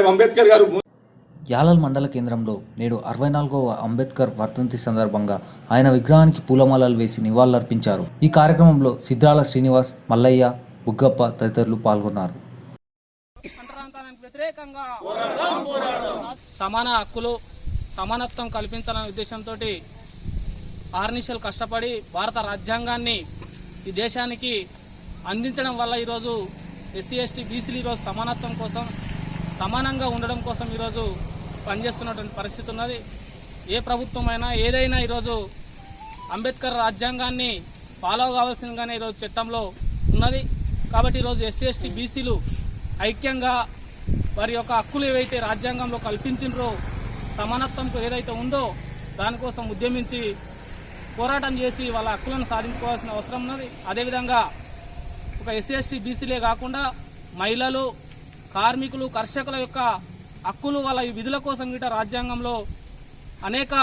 బాబాసాహెబ్ అంబేద్కర్ గారు యాలల్ మండల కేంద్రంలో నేడు అరవై నాలుగవ అంబేద్కర్ వర్ధంతి సందర్భంగా ఆయన విగ్రహానికి పూలమాలలు వేసి నివాళులర్పించారు. ఈ కార్యక్రమంలో సిద్రాల శ్రీనివాస్ మల్లయ్య బుగ్గప్ప తదితరులు పాల్గొన్నారు. సమాన హక్కులు సమానత్వం కల్పించాలనే ఉద్దేశంతో ఆర్నిషలు కష్టపడి భారత రాజ్యాంగాన్ని ఈ దేశానికి అందించడం వల్ల ఈరోజు ఎస్సీ ఎస్టీ బీసీలు ఈరోజు సమానత్వం కోసం సమానంగా ఉండడం కోసం ఈరోజు పనిచేస్తున్నటువంటి పరిస్థితి ఉన్నది. ఏ ప్రభుత్వం అయినా ఏదైనా ఈరోజు అంబేద్కర్ రాజ్యాంగాన్ని ఫాలో కావాల్సిందిగానే ఈరోజు చట్టంలో ఉన్నది. కాబట్టి ఈరోజు ఎస్సీ ఎస్టీ బీసీలు ఐక్యంగా వారి యొక్క హక్కులు ఏవైతే రాజ్యాంగంలో కల్పించినరో సమానత్వంకు ఏదైతే ఉందో దానికోసం ఉద్యమించి పోరాటం చేసి వాళ్ళ హక్కులను సాధించుకోవాల్సిన అవసరం ఉన్నది. అదేవిధంగా ఒక ఎస్సీ ఎస్టీ బీసీలే కాకుండా మహిళలు కార్మికులు కర్షకుల యొక్క హక్కులు వాళ్ళ ఈ విధుల కోసం గిట రాజ్యాంగంలో అనేక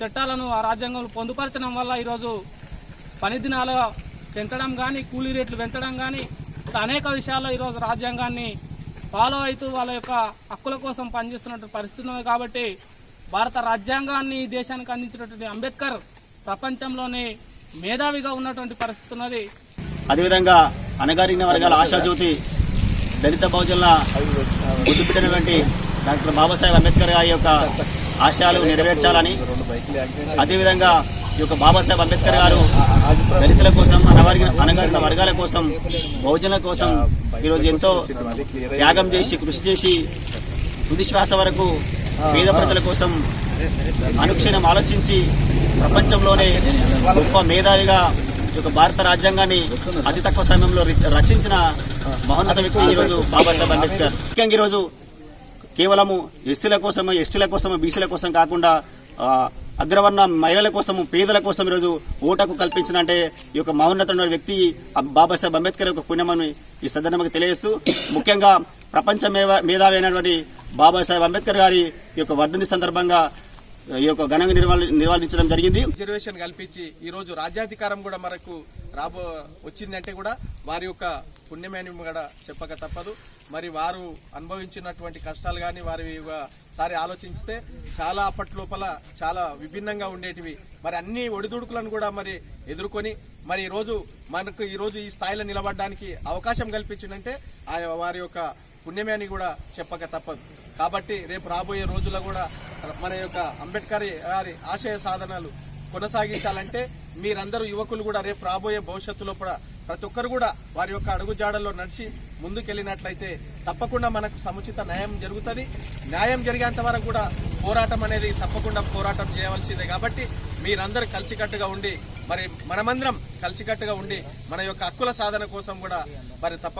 చట్టాలను ఆ రాజ్యాంగంలో పొందుపరచడం వల్ల ఈరోజు పని దినాలు పెంచడం కానీ కూలీ రేట్లు పెంచడం కానీ ఇట్లా అనేక విషయాల్లో ఈరోజు రాజ్యాంగాన్ని ఫాలో అవుతూ వాళ్ళ యొక్క హక్కుల కోసం పనిచేస్తున్నటువంటి పరిస్థితి ఉంది కాబట్టి భారత రాజ్యాంగాన్ని ఈ దేశానికి అందించినటువంటి అంబేద్కర్ ప్రపంచంలోనే మేధావిగా ఉన్నటువంటి పరిస్థితి ఉన్నది. అదేవిధంగా అణగారిన వర్గాల ఆశాజ్యోతి దళిత బహుజనుల ముద్దుపెట్టినటువంటి డాక్టర్ బాబాసాహెబ్ అంబేద్కర్ గారి యొక్క ఆశయాలు నెరవేర్చాలని అదేవిధంగా ఈ యొక్క బాబాసాహెబ్ అంబేద్కర్ గారు దళితుల కోసం అనవర్గ అనగారిన వర్గాల కోసం బహుజనుల కోసం ఈరోజు ఎంతో త్యాగం చేసి కృషి చేసి తుది శ్వాస వరకు పేద ప్రజల కోసం అనుక్షణం ఆలోచించి ప్రపంచంలోనే గొప్ప మేధావిగా యొక్క భారత రాజ్యాంగాన్ని అతి తక్కువ సమయంలో రచించిన మహోన్నత వ్యక్తి ఈరోజు బాబాసాహెబ్ అంబేద్కర్. ముఖ్యంగా ఈరోజు కేవలము ఎస్సీల కోసము ఎస్టీల కోసము బీసీల కోసం కాకుండా అగ్రవర్ణ మహిళల కోసం పేదల కోసం ఈరోజు ఓటకు కల్పించిన అంటే ఈ యొక్క మహోన్నతమైన వ్యక్తి బాబా బాబాసాహెబ్ అంబేద్కర్ యొక్క పుణ్యమని ఈ సందర్భంగా తెలియజేస్తూ ముఖ్యంగా ప్రపంచ మేధావి అయినటువంటి బాబాసాహెబ్ అంబేద్కర్ గారి ఈ యొక్క వర్ధని సందర్భంగా ఈ యొక్క ఘనంగా నిర్వహించడం జరిగింది. రిజర్వేషన్ కల్పించి ఈ రోజు రాజ్యాధికారం కూడా మనకు రాబో వచ్చిందంటే కూడా వారి యొక్క పుణ్యమేని కూడా చెప్పక తప్పదు. మరి వారు అనుభవించినటువంటి కష్టాలు కానీ వారి సారి ఆలోచిస్తే చాలా అప్పటి లోపల చాలా విభిన్నంగా ఉండేటివి. మరి అన్ని ఒడిదుడుకులను కూడా మరి ఎదుర్కొని మరి ఈ రోజు మనకు ఈ రోజు ఈ స్థాయిలో నిలబడడానికి అవకాశం కల్పించిందంటే ఆ వారి యొక్క పుణ్యమే అని కూడా చెప్పక తప్పదు. కాబట్టి రేపు రాబోయే రోజుల్లో కూడా మన యొక్క అంబేద్కర్ గారి ఆశయ సాధనలు కొనసాగించాలంటే మీరందరూ యువకులు కూడా రేపు రాబోయే భవిష్యత్తులో కూడా ప్రతి ఒక్కరు కూడా వారి యొక్క అడుగుజాడల్లో నడిచి ముందుకెళ్ళినట్లయితే తప్పకుండా మనకు సముచిత న్యాయం జరుగుతుంది. న్యాయం జరిగేంత వరకు కూడా పోరాటం అనేది తప్పకుండా పోరాటం చేయవలసిందే కాబట్టి మీరందరూ కలిసికట్టుగా ఉండి మరి మనమందరం కలిసికట్టుగా ఉండి మన యొక్క హక్కుల సాధన కోసం కూడా మరి తప్ప